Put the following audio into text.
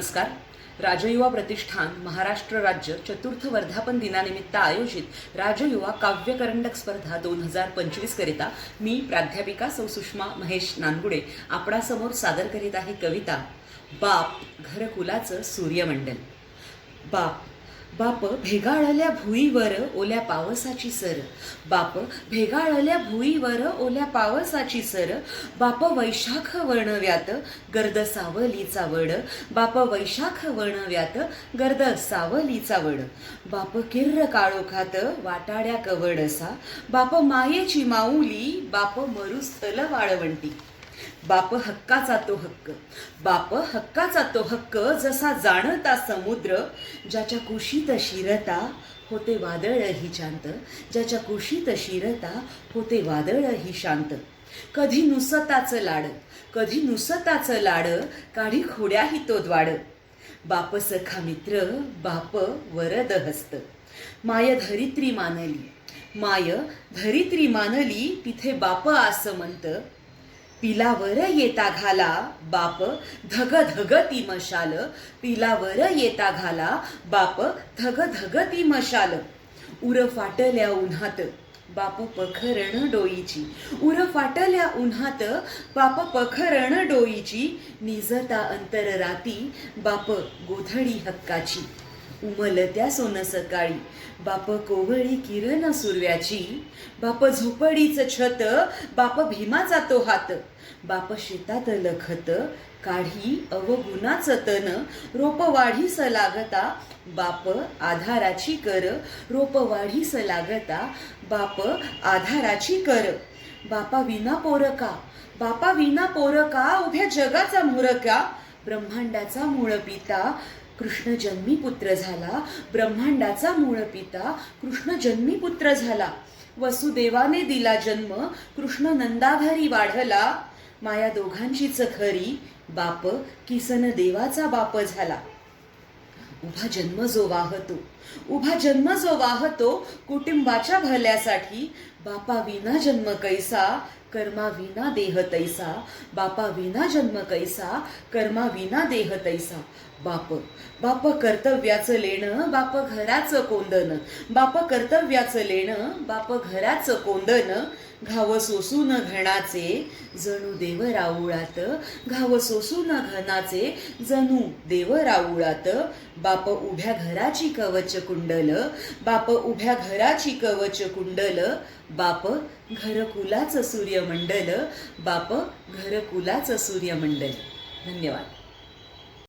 नमस्कार. राजयुवा प्रतिष्ठान महाराष्ट्र राज्य चतुर्थ वर्धापन दिनानिमित्त आयोजित राजयुवा काव्यकरंडक स्पर्धा दोन हजार पंचवीस करिता मी प्राध्यापिका सौ सुषमा महेश नानगुडे आपणासमोर सादर करीत आहे कविता बाप घरकुलाचं सूर्यमंडल. बाप बाप भेगाळल्या भुईवर ओल्या पावसाची सर. बाप भेगाळल्या भुईवर ओल्या पावसाची सर. बाप वैशाख वर्णव्यात गर्द सावलीचा वड. बाप वैशाख वर्णव्यात गर्द सावलीचा वड. बाप किर्र काळोखात वाटाड्या कवडसा. बाप मायेची माऊली बाप मरुस्थल वाळवंटी. बाप हक्काचा तो हक्क. बाप हक्काचा तो हक्क जसा जाणता समुद्र ज्याच्या कुशीत शिरता होते वादळ ही शांत. ज्याच्या कुशीत शिरता होते वादळ ही शांत. कधी नुसताचं लाड कधी नुसताचं लाड काढी खोड्याही तो द्वाड. बाप सखा मित्र बाप वरद हस्त. माय धरित्री मानली माय धरित्री मानली तिथे बाप आसमंत. पिलावर येता घाला बाप धग धग ती मशाल. पिलावर येता घाला बाप धग धग ती मशाल. उर फाटल्या उन्हात बाप पखरण डोईची. उर फाटल्या उन्हात बाप पखरण डोईची. निजता अंतर राती बाप गोधडी हक्काची. उमलत्या सोन सकाळी. बाप कोवळी किरण सुरव्याची बाप झोपडीच छत बाप भीमाचा तो हात. बाप शेतात लखत काढी अवगुणाचं तन. रोप वाढीस लागता बाप आधाराची कर. रोप वाढीस लागता बाप आधाराची कर. बापा विना पोरका बापा विना पोरका उभ्या जगाचा मुरका ब्रह्मांडाचा मूळ पिता कृष्ण जन्मी पुत्र झाला. ब्रह्मांडाचा मूळ पिता कृष्ण जन्मी पुत्र झाला. वसुदेवाने दिला जन्म कृष्ण नंदाघरी वाढला. माया दोघांचीच खरी बाप किसन देवाचा बाप झाला. उभा जन्म जो वाहतो उभा जन्म जो वाहतो कुटुंबाच्या भल्यासाठी बापा विना जन्म कैसा कर्मा विना देह तैसा. बापा विना जन्म कैसा कर्मा विना देह तैसा. बाप बाप कर्तव्याचं लेणं बाप घराचं कोंदन बाप कर्तव्याचं लेणं बाप घराचं कोंदन घाव सोसून घणाचे जणू देव राऊळात. घाव सोसून घनाचे जणू देव राऊळात. बाप उभ्या घराची कवच कुंडल. बाप उभ्या घराची कवच कुंडल. बाप घरकुलाचं सूर्यमंडल बाप घरकुलाचं सूर्यमंडल. धन्यवाद.